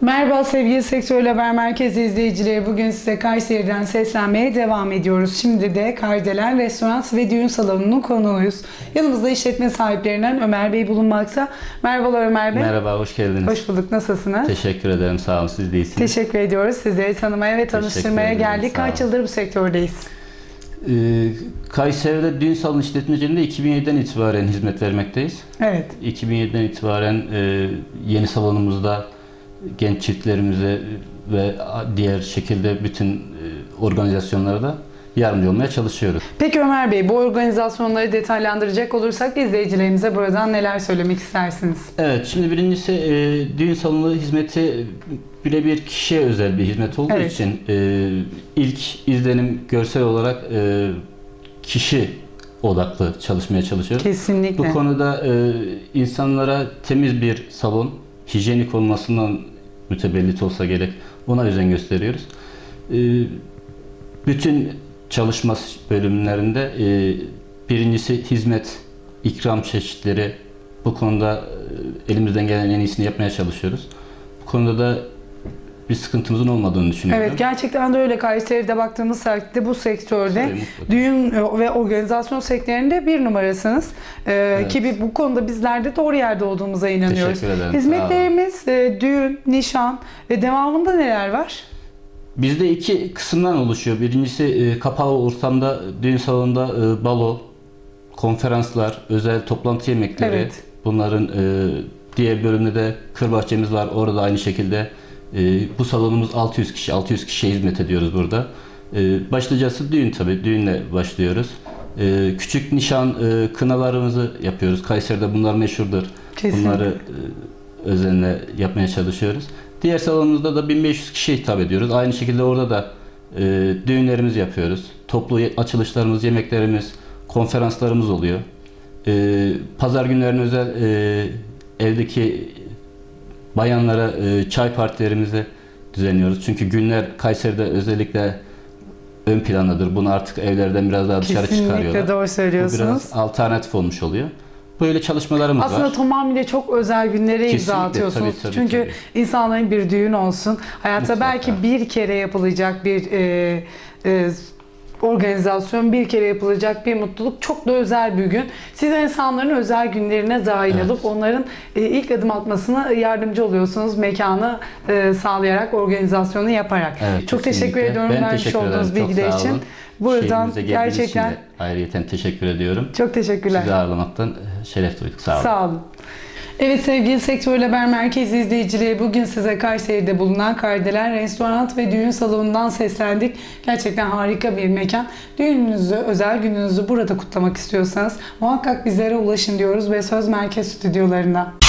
Merhaba sevgili Sektör Haber Merkezi izleyicileri. Bugün size Kayseri'den seslenmeye devam ediyoruz. Şimdi de Kardelen Restoran ve Düğün Salonu'nun konuğuyuz. Yanımızda işletme sahiplerinden Ömer Bey bulunmakta. Merhabalar Ömer Bey. Merhaba, hoş geldiniz. Hoş bulduk. Nasılsınız? Teşekkür ederim, sağ olun. Siz de iyisiniz. Teşekkür ediyoruz. Sizleri tanımaya ve tanıştırmaya ederim, geldik. Kaç yıldır bu sektördeyiz? Ee, Kayseri'de düğün salonu işletmeciliğinde 2007'den itibaren hizmet vermekteyiz. Evet. 2007'den itibaren e, yeni salonumuzda genç çiftlerimize ve diğer şekilde bütün e, organizasyonlara da yardımcı olmaya çalışıyoruz. Peki Ömer Bey bu organizasyonları detaylandıracak olursak izleyicilerimize buradan neler söylemek istersiniz? Evet, şimdi birincisi e, düğün salonu hizmeti birebir kişiye özel bir hizmet olduğu Evet. için e, ilk izlenim görsel olarak e, kişi odaklı çalışmaya çalışıyoruz. Kesinlikle. Bu konuda e, insanlara temiz bir salon, hijyenik olmasından mütevellit olsa gerek ona özen gösteriyoruz. E, bütün çalışma bölümlerinde e, birincisi hizmet, ikram çeşitleri bu konuda e, elimizden gelen en iyisini yapmaya çalışıyoruz. Bu konuda da bir sıkıntımızın olmadığını düşünüyorum. Evet gerçekten de öyle. Kayseri'de baktığımız takdirde bu sektörde Tabii, düğün ve organizasyon sektöründe bir numarasınız. Ee, Evet. Ki bu konuda bizler de doğru yerde olduğumuza inanıyoruz. Teşekkür ederim, Hizmetlerimiz e, düğün, nişan ve devamında neler var? Bizde iki kısımdan oluşuyor. Birincisi e, kapalı ortamda, düğün salonunda e, balo, konferanslar, özel toplantı yemekleri. Evet. Bunların e, diğer bölümde de kır bahçemiz var. Orada aynı şekilde e, bu salonumuz 600 kişi, 600 kişiye hizmet ediyoruz burada. E, başlıcası düğün tabii. Düğünle başlıyoruz. E, küçük nişan e, kınalarımızı yapıyoruz. Kayseri'de bunlar meşhurdur. Kesinlikle. Bunları e, özenle yapmaya çalışıyoruz. Diğer salonumuzda da 1500 kişiye hitap ediyoruz. Aynı şekilde orada da e, düğünlerimizi yapıyoruz. Toplu açılışlarımız, yemeklerimiz, konferanslarımız oluyor. E, pazar günlerine özel e, evdeki bayanlara e, çay partilerimizi düzenliyoruz. Çünkü günler Kayseri'de özellikle ön plandadır. Bunu artık evlerden biraz daha dışarı çıkarıyorlar. Kesinlikle doğru Bu söylüyorsunuz. biraz alternatif olmuş oluyor. Böyle çalışmalarımız Aslında var. tamamıyla çok özel günlere imza Kesinlikle, atıyorsunuz. tabii, tabii, Çünkü tabii. insanların bir düğün olsun. Hayatta Mutlaka. belki bir kere yapılacak bir e, e, organizasyon, bir kere yapılacak bir mutluluk çok da özel bir gün. Siz insanların özel günlerine dahil Evet. olup onların e, ilk adım atmasına yardımcı oluyorsunuz. Mekanı e, sağlayarak, organizasyonu yaparak. Evet, çok teşekkür kesinlikle. ediyorum Ben vermiş teşekkür ederim. olduğunuz bilgiler için. Şehrimize geldiğiniz gerçekten için ayrıyeten teşekkür ediyorum. çok teşekkürler. Sizi ağırlamaktan e, şeref duyduk. Sağ olun. Sağ olun. Evet sevgili Sektör Haber Merkezi izleyicileri bugün size Kayseri'de bulunan Kardelen Restoran ve Düğün Salonu'ndan seslendik. Gerçekten harika bir mekan. Düğününüzü, özel gününüzü burada kutlamak istiyorsanız muhakkak bizlere ulaşın diyoruz ve Söz Merkez Stüdyolarına.